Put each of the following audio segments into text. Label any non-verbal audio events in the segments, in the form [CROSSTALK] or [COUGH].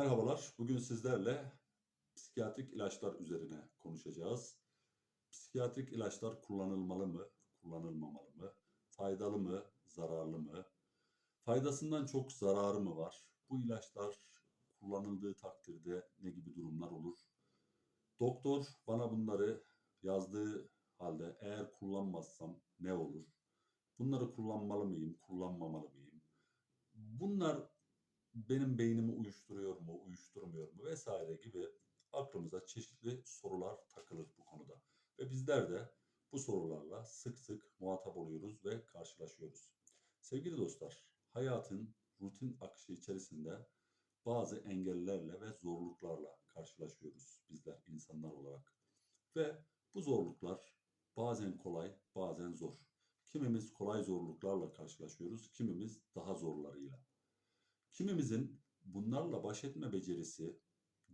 Merhabalar. Bugün sizlerle psikiyatrik ilaçlar üzerine konuşacağız. Psikiyatrik ilaçlar kullanılmalı mı, kullanılmamalı mı? Faydalı mı, zararlı mı? Faydasından çok zararı mı var? Bu ilaçlar kullanıldığı takdirde ne gibi durumlar olur? Doktor bana bunları yazdığı halde eğer kullanmazsam ne olur? Bunları kullanmalı mıyım, kullanmamalı mıyım? Bunlar benim beynimi uyuşturuyor mu, uyuşturmuyor mu vesaire gibi aklımıza çeşitli sorular takılır bu konuda. Ve bizler de bu sorularla sık sık muhatap oluyoruz ve karşılaşıyoruz. Sevgili dostlar, hayatın rutin akışı içerisinde bazı engellerle ve zorluklarla karşılaşıyoruz bizler insanlar olarak. Ve bu zorluklar bazen kolay, bazen zor. Kimimiz kolay zorluklarla karşılaşıyoruz, kimimiz daha zorlarıyla. Kimimizin bunlarla baş etme becerisi,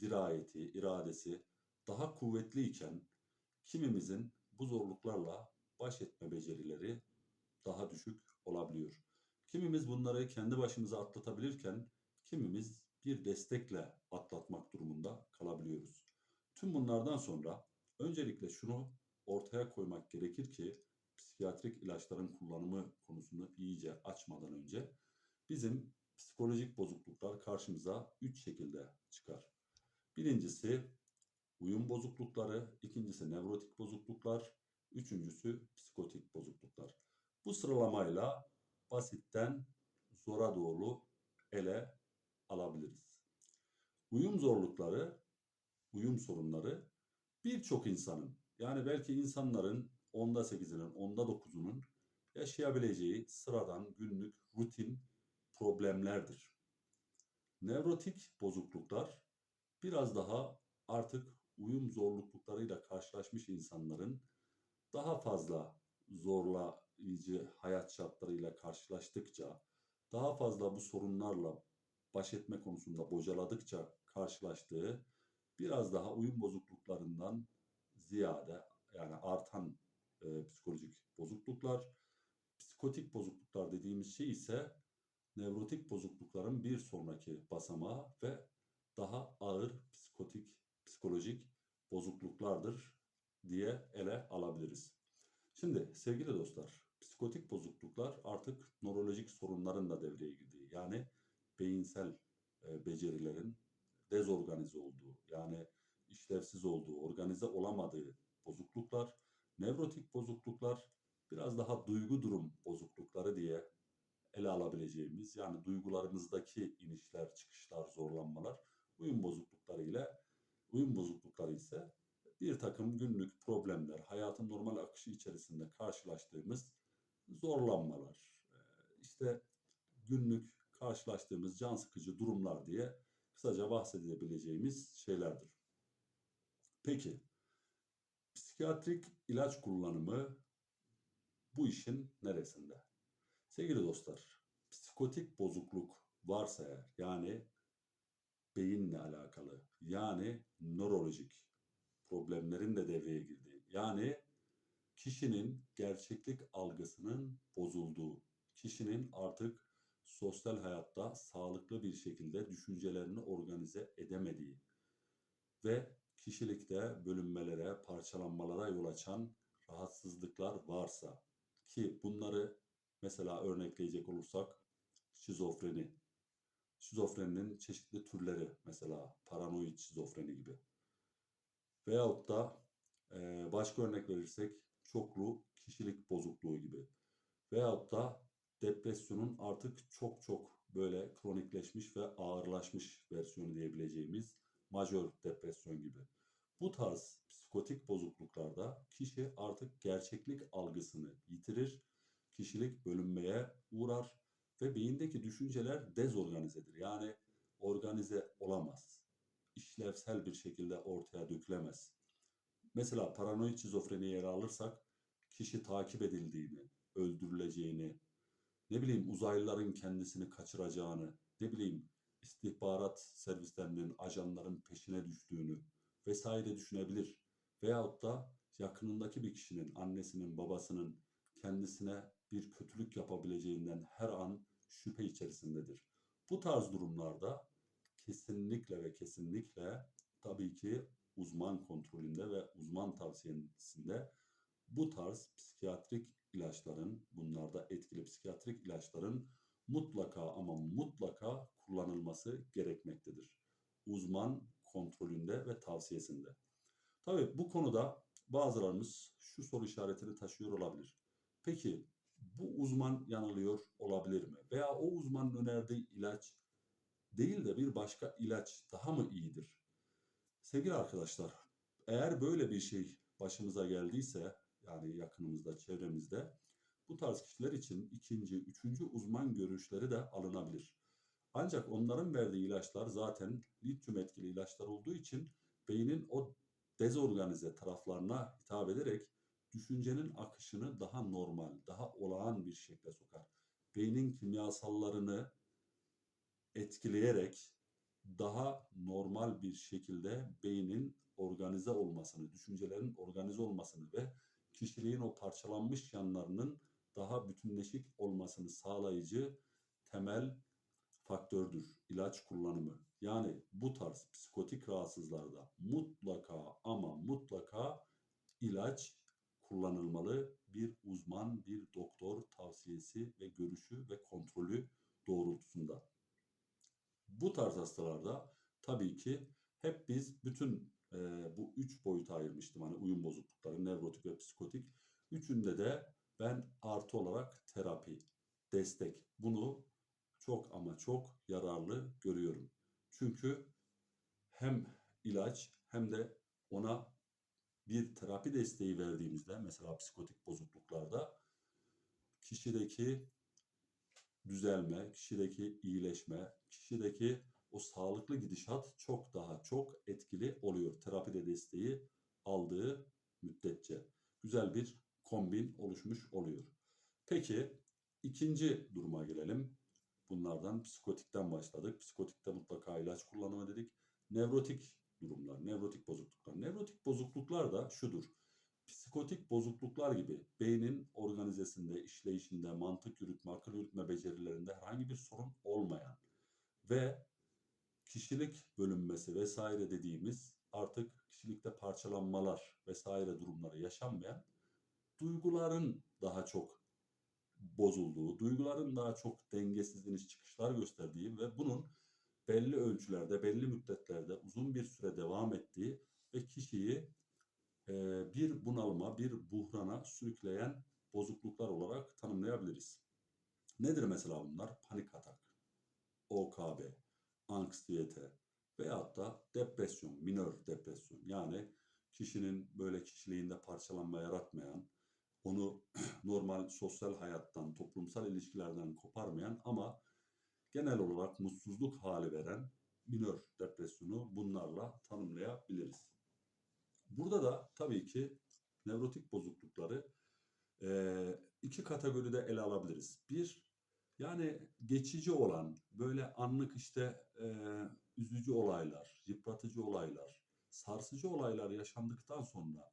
dirayeti, iradesi daha kuvvetli iken kimimizin bu zorluklarla baş etme becerileri daha düşük olabiliyor. Kimimiz bunları kendi başımıza atlatabilirken kimimiz bir destekle atlatmak durumunda kalabiliyoruz. Tüm bunlardan sonra öncelikle şunu ortaya koymak gerekir ki psikiyatrik ilaçların kullanımı konusunu iyice açmadan önce bizim psikolojik bozukluklar karşımıza üç şekilde çıkar. Birincisi uyum bozuklukları, ikincisi nevrotik bozukluklar, üçüncüsü psikotik bozukluklar. Bu sıralamayla basitten zora doğru ele alabiliriz. Uyum zorlukları, uyum sorunları birçok insanın yani belki insanların onda sekizinin, onda dokuzunun yaşayabileceği sıradan günlük rutin problemlerdir. Nevrotik bozukluklar biraz daha artık uyum zorluklarıyla karşılaşmış insanların daha fazla zorlayıcı hayat şartlarıyla karşılaştıkça, daha fazla bu sorunlarla baş etme konusunda bocaladıkça karşılaştığı biraz daha uyum bozukluklarından ziyade yani artan e, psikolojik bozukluklar, psikotik bozukluklar dediğimiz şey ise nevrotik bozuklukların bir sonraki basamağı ve daha ağır psikotik, psikolojik bozukluklardır diye ele alabiliriz. Şimdi sevgili dostlar, psikotik bozukluklar artık nörolojik sorunların da devreye girdiği, yani beyinsel e, becerilerin dezorganize olduğu, yani işlevsiz olduğu, organize olamadığı bozukluklar, nevrotik bozukluklar biraz daha duygu durum bozuklukları diye ele alabileceğimiz yani duygularımızdaki inişler, çıkışlar, zorlanmalar uyum bozuklukları ile uyum bozuklukları ise bir takım günlük problemler, hayatın normal akışı içerisinde karşılaştığımız zorlanmalar, işte günlük karşılaştığımız can sıkıcı durumlar diye kısaca bahsedebileceğimiz şeylerdir. Peki, psikiyatrik ilaç kullanımı bu işin neresinde? Sevgili dostlar, psikotik bozukluk varsa eğer, yani beyinle alakalı, yani nörolojik problemlerin de devreye girdiği, yani kişinin gerçeklik algısının bozulduğu, kişinin artık sosyal hayatta sağlıklı bir şekilde düşüncelerini organize edemediği ve kişilikte bölünmelere, parçalanmalara yol açan rahatsızlıklar varsa ki bunları Mesela örnekleyecek olursak şizofreni. Şizofreninin çeşitli türleri mesela paranoid şizofreni gibi. Veyahut da e, başka örnek verirsek çoklu kişilik bozukluğu gibi. Veyahut da depresyonun artık çok çok böyle kronikleşmiş ve ağırlaşmış versiyonu diyebileceğimiz majör depresyon gibi. Bu tarz psikotik bozukluklarda kişi artık gerçeklik algısını yitirir kişilik bölünmeye uğrar ve beyindeki düşünceler dezorganizedir. Yani organize olamaz. İşlevsel bir şekilde ortaya dökülemez. Mesela paranoid şizofreniyi ele alırsak kişi takip edildiğini, öldürüleceğini, ne bileyim uzaylıların kendisini kaçıracağını, ne bileyim istihbarat servislerinin, ajanların peşine düştüğünü vesaire düşünebilir. Veyahut da yakınındaki bir kişinin, annesinin, babasının kendisine bir kötülük yapabileceğinden her an şüphe içerisindedir. Bu tarz durumlarda kesinlikle ve kesinlikle tabii ki uzman kontrolünde ve uzman tavsiyesinde bu tarz psikiyatrik ilaçların, bunlarda etkili psikiyatrik ilaçların mutlaka ama mutlaka kullanılması gerekmektedir. Uzman kontrolünde ve tavsiyesinde. Tabii bu konuda bazılarımız şu soru işaretini taşıyor olabilir. Peki bu uzman yanılıyor olabilir mi? Veya o uzmanın önerdiği ilaç değil de bir başka ilaç daha mı iyidir? Sevgili arkadaşlar, eğer böyle bir şey başımıza geldiyse yani yakınımızda, çevremizde bu tarz kişiler için ikinci, üçüncü uzman görüşleri de alınabilir. Ancak onların verdiği ilaçlar zaten lityum etkili ilaçlar olduğu için beynin o dezorganize taraflarına hitap ederek düşüncenin akışını daha normal, daha olağan bir şekle sokar. Beynin kimyasallarını etkileyerek daha normal bir şekilde beynin organize olmasını, düşüncelerin organize olmasını ve kişiliğin o parçalanmış yanlarının daha bütünleşik olmasını sağlayıcı temel faktördür ilaç kullanımı. Yani bu tarz psikotik rahatsızlarda mutlaka ama mutlaka ilaç kullanılmalı. Bir uzman, bir doktor tavsiyesi ve görüşü ve kontrolü doğrultusunda. Bu tarz hastalarda tabii ki hep biz bütün e, bu üç boyuta ayırmıştım. Hani uyum bozuklukları, nevrotik ve psikotik. Üçünde de ben artı olarak terapi, destek bunu çok ama çok yararlı görüyorum. Çünkü hem ilaç hem de ona bir terapi desteği verdiğimizde mesela psikotik bozukluklarda kişideki düzelme, kişideki iyileşme, kişideki o sağlıklı gidişat çok daha çok etkili oluyor. Terapide desteği aldığı müddetçe. Güzel bir kombin oluşmuş oluyor. Peki ikinci duruma gelelim. Bunlardan psikotikten başladık. Psikotikte mutlaka ilaç kullanımı dedik. Nevrotik durumlar, nevrotik bozukluklar. Nevrotik bozukluklar da şudur. Psikotik bozukluklar gibi beynin organizesinde, işleyişinde, mantık yürütme, akıl yürütme becerilerinde herhangi bir sorun olmayan ve kişilik bölünmesi vesaire dediğimiz artık kişilikte parçalanmalar vesaire durumları yaşanmayan duyguların daha çok bozulduğu, duyguların daha çok dengesiz iniş çıkışlar gösterdiği ve bunun belli ölçülerde, belli müddetlerde uzun bir süre devam ettiği ve kişiyi e, bir bunalıma, bir buhrana sürükleyen bozukluklar olarak tanımlayabiliriz. Nedir mesela bunlar? Panik atak, OKB, anksiyete veyahut da depresyon, minör depresyon. Yani kişinin böyle kişiliğinde parçalanma yaratmayan, onu [CLEARS THROAT] normal sosyal hayattan, toplumsal ilişkilerden koparmayan ama genel olarak mutsuzluk hali veren minör depresyonu bunlarla tanımlayabiliriz. Burada da tabii ki nevrotik bozuklukları e, iki kategoride ele alabiliriz. Bir, yani geçici olan, böyle anlık işte e, üzücü olaylar, yıpratıcı olaylar, sarsıcı olaylar yaşandıktan sonra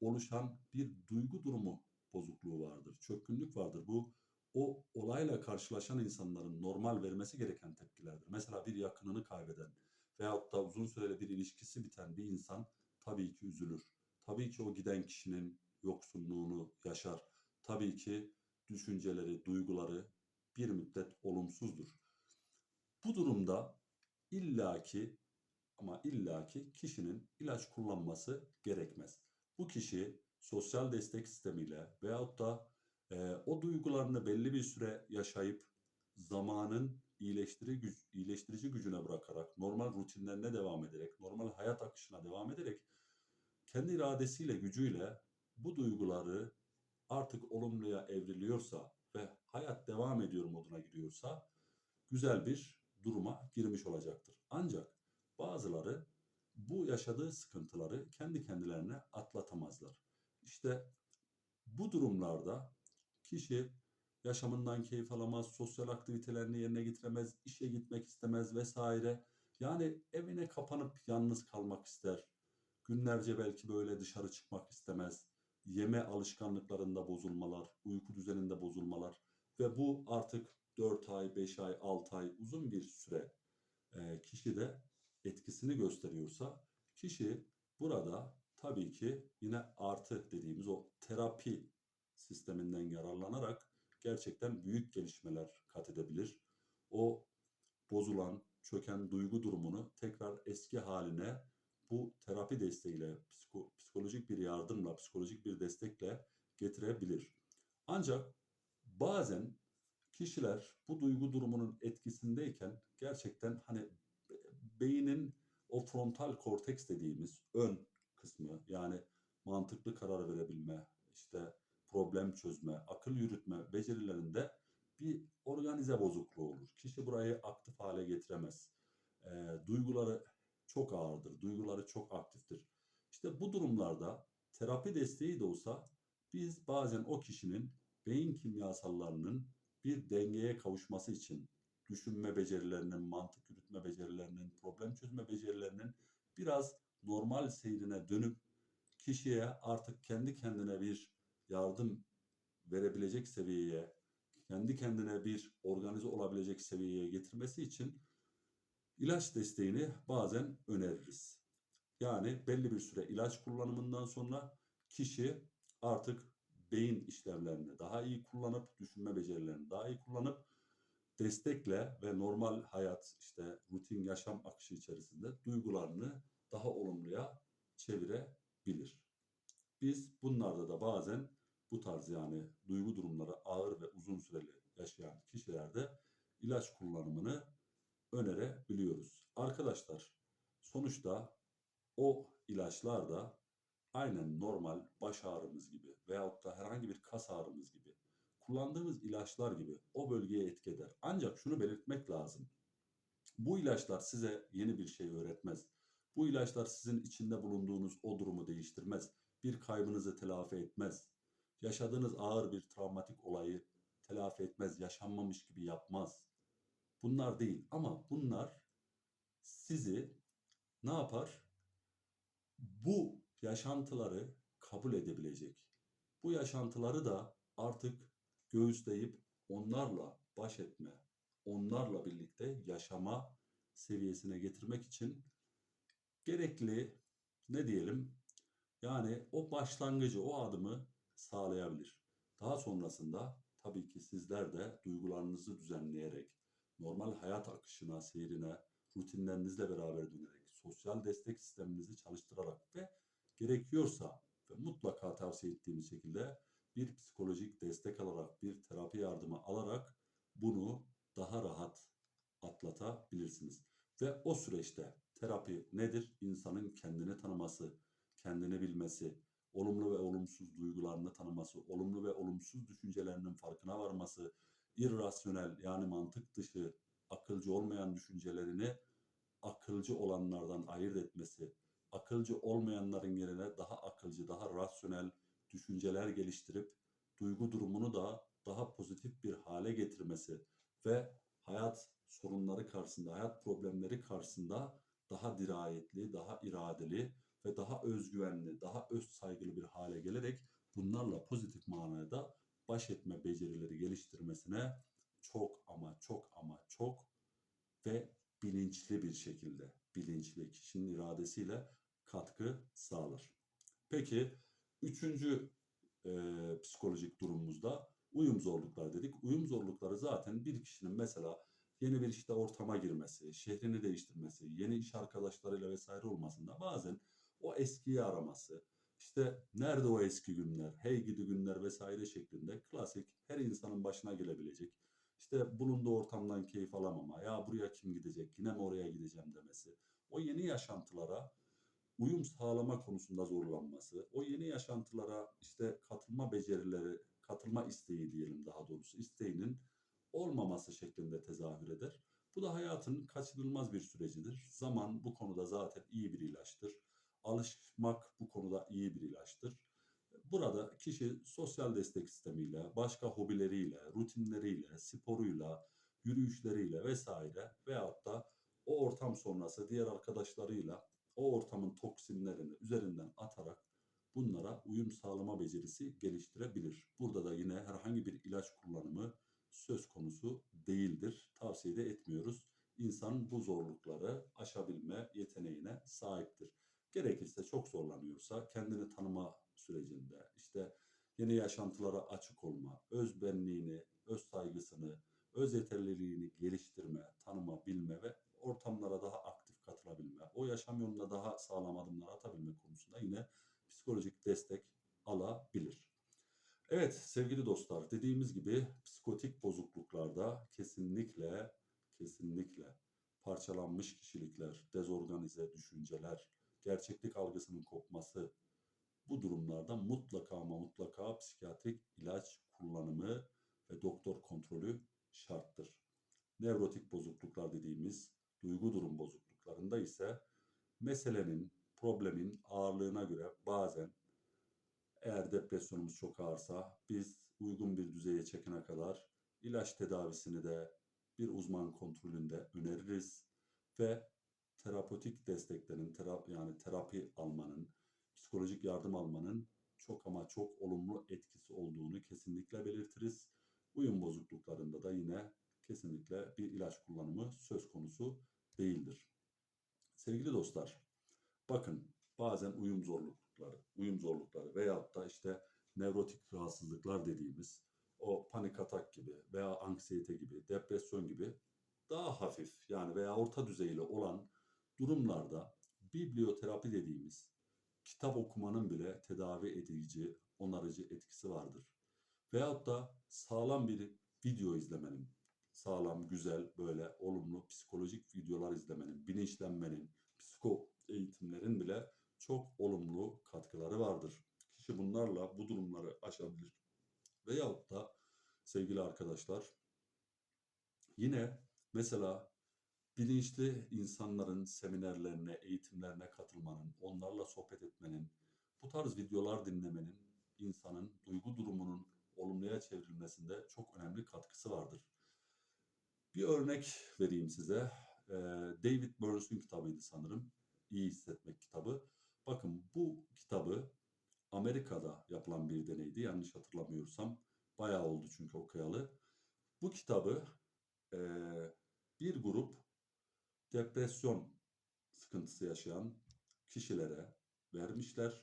oluşan bir duygu durumu bozukluğu vardır, çökkünlük vardır. Bu o olayla karşılaşan insanların normal vermesi gereken tepkilerdir. Mesela bir yakınını kaybeden veyahut da uzun süreli bir ilişkisi biten bir insan tabii ki üzülür. Tabii ki o giden kişinin yoksunluğunu yaşar. Tabii ki düşünceleri, duyguları bir müddet olumsuzdur. Bu durumda illaki ama illaki kişinin ilaç kullanması gerekmez. Bu kişi sosyal destek sistemiyle veyahut da e, o duygularını belli bir süre yaşayıp zamanın iyileştirici, güç, iyileştirici gücüne bırakarak, normal rutinlerine devam ederek, normal hayat akışına devam ederek kendi iradesiyle, gücüyle bu duyguları artık olumluya evriliyorsa ve hayat devam ediyor moduna giriyorsa güzel bir duruma girmiş olacaktır. Ancak bazıları bu yaşadığı sıkıntıları kendi kendilerine atlatamazlar. İşte bu durumlarda kişi yaşamından keyif alamaz, sosyal aktivitelerini yerine getiremez, işe gitmek istemez vesaire. Yani evine kapanıp yalnız kalmak ister. Günlerce belki böyle dışarı çıkmak istemez. Yeme alışkanlıklarında bozulmalar, uyku düzeninde bozulmalar ve bu artık 4 ay, 5 ay, 6 ay uzun bir süre e, kişide etkisini gösteriyorsa kişi burada tabii ki yine artı dediğimiz o terapi sisteminden yararlanarak gerçekten büyük gelişmeler kat edebilir. O bozulan, çöken duygu durumunu tekrar eski haline bu terapi desteğiyle, psiko- psikolojik bir yardımla, psikolojik bir destekle getirebilir. Ancak bazen kişiler bu duygu durumunun etkisindeyken gerçekten hani be- beynin o frontal korteks dediğimiz ön kısmı yani mantıklı karar verebilme, işte problem çözme, akıl yürütme becerilerinde bir organize bozukluğu olur. Kişi burayı aktif hale getiremez. Ee, duyguları çok ağırdır, duyguları çok aktiftir. İşte bu durumlarda terapi desteği de olsa biz bazen o kişinin beyin kimyasallarının bir dengeye kavuşması için düşünme becerilerinin, mantık yürütme becerilerinin, problem çözme becerilerinin biraz normal seyrine dönüp kişiye artık kendi kendine bir yardım verebilecek seviyeye, kendi kendine bir organize olabilecek seviyeye getirmesi için ilaç desteğini bazen öneririz. Yani belli bir süre ilaç kullanımından sonra kişi artık beyin işlevlerini daha iyi kullanıp, düşünme becerilerini daha iyi kullanıp destekle ve normal hayat işte rutin yaşam akışı içerisinde duygularını daha olumluya çevirebilir. Biz bunlarda da bazen bu tarz yani duygu durumları ağır ve uzun süreli yaşayan kişilerde ilaç kullanımını önerebiliyoruz. Arkadaşlar sonuçta o ilaçlar da aynen normal baş ağrımız gibi veyahut da herhangi bir kas ağrımız gibi kullandığımız ilaçlar gibi o bölgeye etki eder. Ancak şunu belirtmek lazım. Bu ilaçlar size yeni bir şey öğretmez. Bu ilaçlar sizin içinde bulunduğunuz o durumu değiştirmez. Bir kaybınızı telafi etmez. Yaşadığınız ağır bir travmatik olayı telafi etmez, yaşanmamış gibi yapmaz. Bunlar değil ama bunlar sizi ne yapar? Bu yaşantıları kabul edebilecek. Bu yaşantıları da artık göğüsleyip onlarla baş etme, onlarla birlikte yaşama seviyesine getirmek için gerekli ne diyelim yani o başlangıcı, o adımı sağlayabilir. Daha sonrasında tabii ki sizler de duygularınızı düzenleyerek, normal hayat akışına, seyrine, rutinlerinizle beraber dönerek, sosyal destek sisteminizi çalıştırarak ve gerekiyorsa ve mutlaka tavsiye ettiğimiz şekilde bir psikolojik destek alarak, bir terapi yardımı alarak bunu daha rahat atlatabilirsiniz. Ve o süreçte terapi nedir? İnsanın kendini tanıması, kendini bilmesi, olumlu ve olumsuz duygularını tanıması, olumlu ve olumsuz düşüncelerinin farkına varması, irrasyonel yani mantık dışı, akılcı olmayan düşüncelerini akılcı olanlardan ayırt etmesi, akılcı olmayanların yerine daha akılcı, daha rasyonel düşünceler geliştirip duygu durumunu da daha pozitif bir hale getirmesi ve hayat sorunları karşısında, hayat problemleri karşısında daha dirayetli, daha iradeli ve daha özgüvenli, daha öz saygılı bir hale gelerek bunlarla pozitif manada baş etme becerileri geliştirmesine çok ama çok ama çok ve bilinçli bir şekilde, bilinçli kişinin iradesiyle katkı sağlar. Peki üçüncü e, psikolojik durumumuzda uyum zorlukları dedik. Uyum zorlukları zaten bir kişinin mesela yeni bir işte ortama girmesi, şehrini değiştirmesi, yeni iş arkadaşlarıyla vesaire olmasında bazen o eskiyi araması, işte nerede o eski günler, hey gidi günler vesaire şeklinde klasik her insanın başına gelebilecek. İşte bulunduğu ortamdan keyif alamama, ya buraya kim gidecek, yine mi oraya gideceğim demesi. O yeni yaşantılara uyum sağlama konusunda zorlanması, o yeni yaşantılara işte katılma becerileri, katılma isteği diyelim daha doğrusu, isteğinin olmaması şeklinde tezahür eder. Bu da hayatın kaçınılmaz bir sürecidir. Zaman bu konuda zaten iyi bir ilaçtır. Alışmak bu konuda iyi bir ilaçtır. Burada kişi sosyal destek sistemiyle, başka hobileriyle, rutinleriyle, sporuyla, yürüyüşleriyle vesaire veyahut da o ortam sonrası diğer arkadaşlarıyla o ortamın toksinlerini üzerinden atarak bunlara uyum sağlama becerisi geliştirebilir. Burada da yine herhangi bir ilaç kullanımı söz konusu değildir. Tavsiye de etmiyoruz. insan bu zorlukları aşabilme yeteneğine sahiptir. Gerekirse çok zorlanıyorsa kendini tanıma sürecinde işte yeni yaşantılara açık olma, öz benliğini, öz saygısını, öz yeterliliğini geliştirme, tanıma, bilme ve ortamlara daha aktif katılabilme, o yaşam yolunda daha sağlam adımlar atabilme konusunda yine psikolojik destek alabilir. Evet sevgili dostlar dediğimiz gibi psikotik bozukluklarda kesinlikle kesinlikle parçalanmış kişilikler, dezorganize düşünceler, gerçeklik algısının kopması bu durumlarda mutlaka ama mutlaka psikiyatrik ilaç kullanımı ve doktor kontrolü şarttır. Nevrotik bozukluklar dediğimiz duygu durum bozukluklarında ise meselenin, problemin ağırlığına göre bazen eğer depresyonumuz çok ağırsa biz uygun bir düzeye çekene kadar ilaç tedavisini de bir uzman kontrolünde öneririz ve terapötik desteklerin terapi yani terapi almanın, psikolojik yardım almanın çok ama çok olumlu etkisi olduğunu kesinlikle belirtiriz. Uyum bozukluklarında da yine kesinlikle bir ilaç kullanımı söz konusu değildir. Sevgili dostlar, bakın bazen uyum zorlukları, uyum zorlukları veyahut da işte nevrotik rahatsızlıklar dediğimiz o panik atak gibi veya anksiyete gibi, depresyon gibi daha hafif yani veya orta düzeyli olan durumlarda biblioterapi dediğimiz kitap okumanın bile tedavi edici, onarıcı etkisi vardır. Veyahut da sağlam bir video izlemenin, sağlam, güzel, böyle olumlu psikolojik videolar izlemenin, bilinçlenmenin, psiko eğitimlerin bile çok olumlu katkıları vardır. Kişi bunlarla bu durumları aşabilir. Veyahut da sevgili arkadaşlar yine mesela bilinçli insanların seminerlerine, eğitimlerine katılmanın, onlarla sohbet etmenin, bu tarz videolar dinlemenin insanın duygu durumunun olumluya çevrilmesinde çok önemli katkısı vardır. Bir örnek vereyim size. Ee, David Burns'un kitabıydı sanırım. İyi Hissetmek kitabı. Bakın bu kitabı Amerika'da yapılan bir deneydi. Yanlış hatırlamıyorsam. Bayağı oldu çünkü okuyalı. Bu kitabı e, bir grup depresyon sıkıntısı yaşayan kişilere vermişler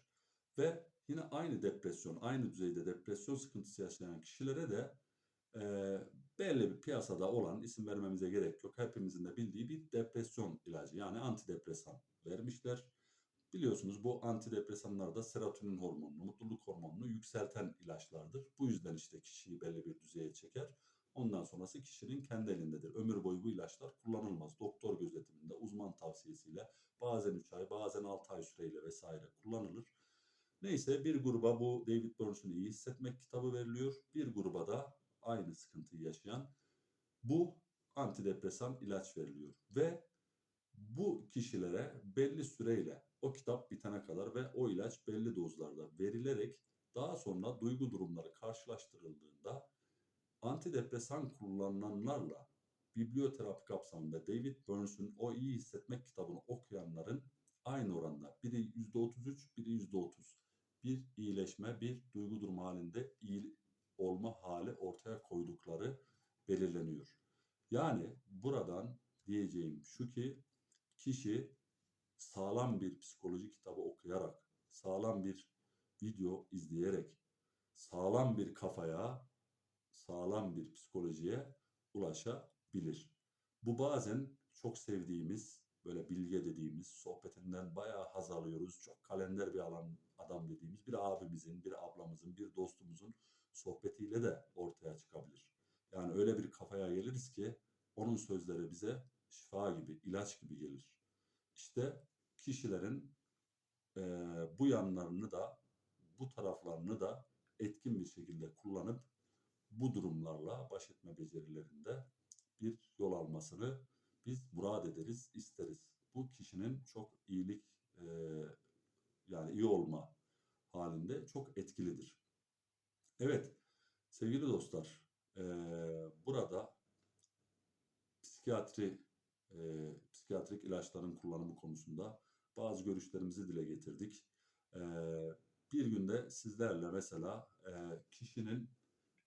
ve yine aynı depresyon, aynı düzeyde depresyon sıkıntısı yaşayan kişilere de e, belli bir piyasada olan isim vermemize gerek yok. Hepimizin de bildiği bir depresyon ilacı yani antidepresan vermişler. Biliyorsunuz bu antidepresanlar da serotonin hormonunu, mutluluk hormonunu yükselten ilaçlardır. Bu yüzden işte kişiyi belli bir düzeye çeker. Ondan sonrası kişinin kendi elindedir. Ömür boyu bu ilaçlar kullanılmaz. Doktor gözetiminde, uzman tavsiyesiyle bazen 3 ay, bazen 6 ay süreyle vesaire kullanılır. Neyse bir gruba bu David Burns'un iyi hissetmek kitabı veriliyor. Bir gruba da aynı sıkıntıyı yaşayan bu antidepresan ilaç veriliyor. Ve bu kişilere belli süreyle o kitap bitene kadar ve o ilaç belli dozlarda verilerek daha sonra duygu durumları karşılaştırıldığında antidepresan kullananlarla biblioterapi kapsamında David Burns'un o iyi hissetmek kitabını okuyanların aynı oranda biri %33, biri %30 bir iyileşme, bir duygu durumu halinde iyi olma hali ortaya koydukları belirleniyor. Yani buradan diyeceğim şu ki kişi sağlam bir psikoloji kitabı okuyarak, sağlam bir video izleyerek, sağlam bir kafaya, sağlam bir psikolojiye ulaşabilir. Bu bazen çok sevdiğimiz, böyle bilge dediğimiz, sohbetinden bayağı haz alıyoruz. Çok kalender bir alan adam dediğimiz bir abimizin, bir ablamızın, bir dostumuzun sohbetiyle de ortaya çıkabilir. Yani öyle bir kafaya geliriz ki onun sözleri bize şifa gibi, ilaç gibi gelir. İşte kişilerin e, bu yanlarını da, bu taraflarını da etkin bir şekilde kullanıp bu durumlarla baş etme becerilerinde bir yol almasını biz murad ederiz, isteriz. Bu kişinin çok iyilik e, yani iyi olma halinde çok etkilidir. Evet sevgili dostlar e, burada psikiyatri e, psikiyatrik ilaçların kullanımı konusunda bazı görüşlerimizi dile getirdik. E, bir günde sizlerle mesela e, kişinin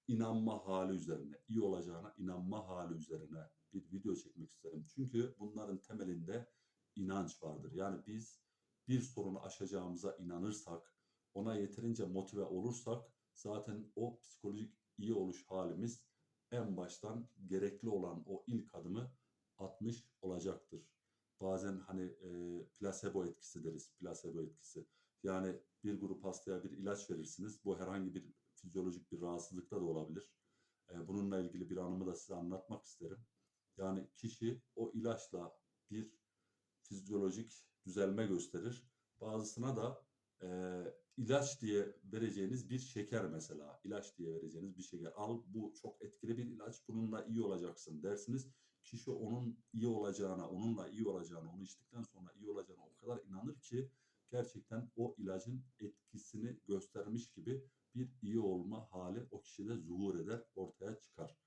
inanma hali üzerine, iyi olacağına inanma hali üzerine bir video çekmek isterim. Çünkü bunların temelinde inanç vardır. Yani biz bir sorunu aşacağımıza inanırsak, ona yeterince motive olursak zaten o psikolojik iyi oluş halimiz en baştan gerekli olan o ilk adımı atmış olacaktır. Bazen hani e, plasebo etkisi deriz, plasebo etkisi. Yani bir grup hastaya bir ilaç verirsiniz. Bu herhangi bir fizyolojik bir rahatsızlıkta da olabilir. E, bununla ilgili bir anımı da size anlatmak isterim. Yani kişi o ilaçla bir fizyolojik düzelme gösterir. Bazısına da e, ilaç diye vereceğiniz bir şeker mesela. ilaç diye vereceğiniz bir şeker. Al bu çok etkili bir ilaç. Bununla iyi olacaksın dersiniz. Kişi onun iyi olacağına, onunla iyi olacağına, onu içtikten sonra iyi olacağına o kadar inanır ki gerçekten o ilacın etkisini göstermiş gibi bir iyi olma hali o kişide zuhur eder, ortaya çıkar.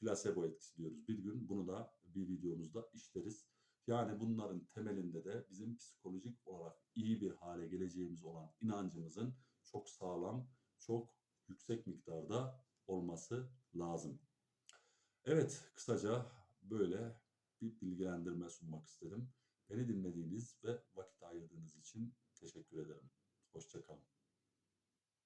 Plasebo etkisi diyoruz. Bir gün bunu da bir videomuzda işleriz. Yani bunların temelinde de bizim psikolojik olarak iyi bir hale geleceğimiz olan inancımızın çok sağlam, çok yüksek miktarda olması lazım. Evet, kısaca böyle bir bilgilendirme sunmak istedim. Beni dinlediğiniz ve vakit ayırdığınız için